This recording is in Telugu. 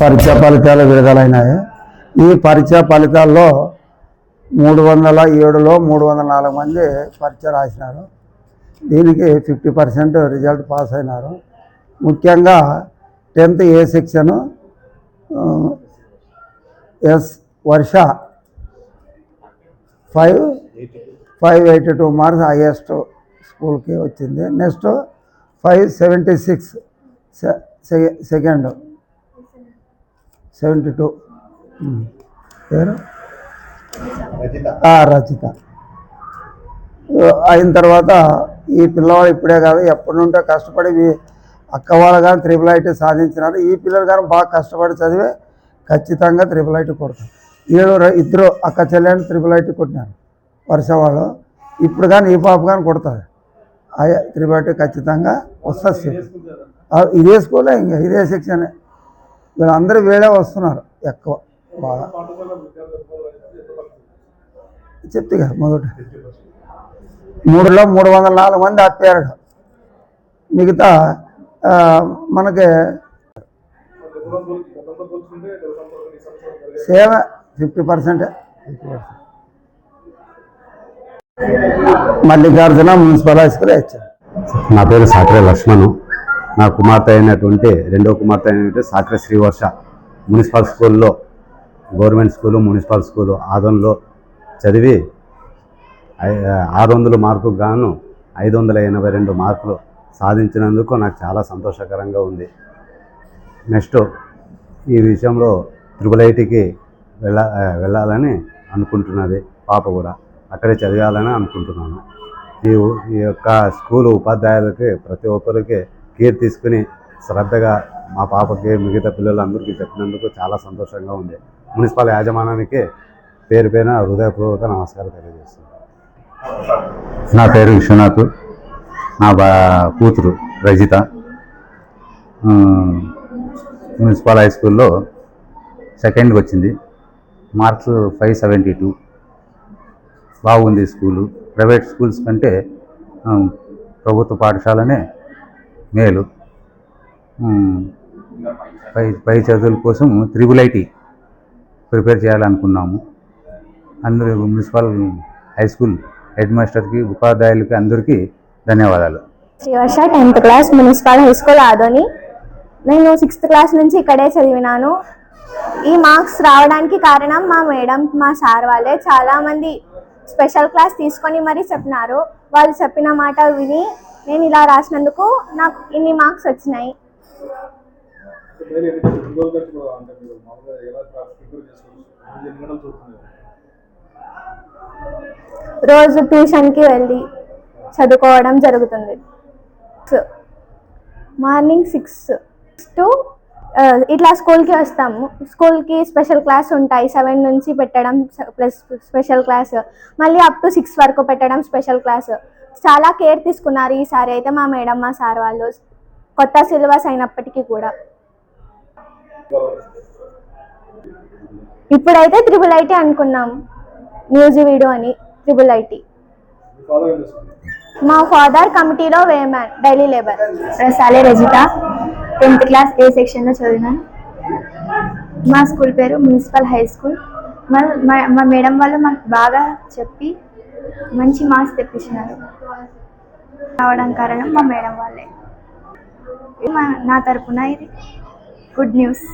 పరీక్షా ఫలితాలు విడుదలైనాయి. ఈ పరీక్షా ఫలితాల్లో మూడు వందల ఏడులో మూడు వందల నాలుగు మంది పరీక్ష రాసినారు. దీనికి ఫిఫ్టీ పర్సెంట్ రిజల్ట్ పాస్ అయినారు. ముఖ్యంగా tenth A section S Varsha five five eighty two marks highest స్కూల్కి వచ్చింది. Next five seventy six second seventy two. పేరు ఆ, రచిత అయిన తర్వాత ఈ పిల్లవాడు ఇప్పుడే కాదు ఎప్పటి నుండో కష్టపడి మీ అక్క వాళ్ళు కానీ త్రిపుల్ ఐటీ సాధించినారు. ఈ పిల్లలు కానీ బాగా కష్టపడి చదివి ఖచ్చితంగా త్రిపుల్ ఐటీ కొడతారు. వీళ్ళు ర- ఇద్దరు అక్క చెల్లెని త్రిపుల్ ఐటీ కొట్టినారు వర్ష వాళ్ళు. ఇప్పుడు కానీ ఈ పాప కానీ కొడుతుంది అయ్యా త్రిపుల్ ఐటీ ఖచ్చితంగా వస్తుంది. ఇదే స్కూలే ఇంకా ఇదే సెక్షనే వీళ్ళందరూ వేడే వస్తున్నారు ఎక్కువ. బాగా. చెప్తే కదా మొదట. మూడులో మూడు వందల నాలుగు మంది ఆపారు. మిగతా మనకి సేవ fifty percent. Mallikarjuna municipal high school ఇచ్చారు. నా పేరు సాకరే లక్ష్మణ్. నా కుమార్తె అయినటువంటి రెండో కుమార్తె అయినటువంటి సాకరే శ్రీవర్ష మున్సిపల్ స్కూల్లో గవర్నమెంట్ స్కూలు మున్సిపల్ స్కూలు ఆదంలో చదివి ఐ- ఆరు వందల మార్కుకు గాను ఐదు వందల ఎనభై రెండు మార్కులు సాధించినందుకు నాకు చాలా సంతోషకరంగా ఉంది. నెక్స్ట్ ఈ విషయంలో త్రిబుల్ ఐటీకి వెళ్ళ వెళ్ళాలని అనుకుంటున్నది పాప కూడా. అక్కడే చదివాలని అనుకుంటున్నాను. ఈ ఈ యొక్క స్కూల్ ఉపాధ్యాయులకి ప్రతి ఒక్కరికి కేర్ తీసుకుని శ్రద్ధగా మా పాపకి మిగతా పిల్లలందరికీ చెప్పినందుకు చాలా సంతోషంగా ఉంది. మున్సిపల్ యాజమాన్యానికి పేరు పైన హృదయపూర్వక నమస్కారం తెలియజేస్తున్నాను. నా పేరు విశ్వనాథ్ నా బా కూతురు రజిత. మున్సిపల్ హై స్కూల్లో సెకండ్కి వచ్చింది. Marks five seventy two. బాగుంది స్కూలు. ప్రైవేట్ స్కూల్స్ కంటే ప్రభుత్వ పాఠశాలనే మేలు. పై పై చదువుల కోసం త్రిబుల్ ఐటీ ప్రిపేర్ చేయాలనుకున్నాము. అందరూ మున్సిపల్ హై స్కూల్ హెడ్ మాస్టర్కి ఉపాధ్యాయులకి అందరికీ ధన్యవాదాలు. Srivarsha tenth class municipal high school Adoni. నేను సిక్స్త్ క్లాస్ నుంచి ఇక్కడే చదివినాను. ఈ మార్క్స్ రావడానికి కారణం మా మేడం మా సార్ వాళ్ళే. చాలామంది స్పెషల్ క్లాస్ తీసుకొని మరీ చెప్పినారు. వాళ్ళు చెప్పిన మాట విని నేను ఇలా రాసినందుకు నాకు ఇన్ని మార్క్స్ వచ్చినాయి. రోజు ట్యూషన్కి వెళ్ళి చదువుకోవడం జరుగుతుంది. మార్నింగ్ సిక్స్ టు ఇట్లా స్కూల్కి వస్తాము. స్కూల్కి స్పెషల్ క్లాస్ ఉంటాయి. సెవెన్ నుంచి పెట్టడం ప్లస్ స్పెషల్ క్లాస్. మళ్ళీ అప్ టు సిక్స్ వరకు పెట్టడం స్పెషల్ క్లాస్. చాలా కేర్ తీసుకున్నారు ఈసారి అయితే మా మేడం మా సార్ వాళ్ళు. కొత్త సిలబస్ అయినప్పటికీ కూడా. ఇప్పుడైతే త్రిబుల్ ఐటీ అనుకున్నాం. మ్యూజిక్ వీడియో అని త్రిబుల్ ఐటీ. మా ఫాదర్ కమిటీలో వేమాన్ డైలీ లేబర్. సాలే రజిత టెన్త్ క్లాస్ ఏ సెక్షన్లో చదివినాను మా స్కూల్ పేరు మున్సిపల్ హై స్కూల్. మా- మా మేడం వాళ్ళు మాకు బాగా చెప్పి మంచి మార్క్స్ తెప్పించినారు. రావడం కారణం మా మేడం వాళ్ళే. మా నా తరపున ఇది గుడ్ న్యూస్.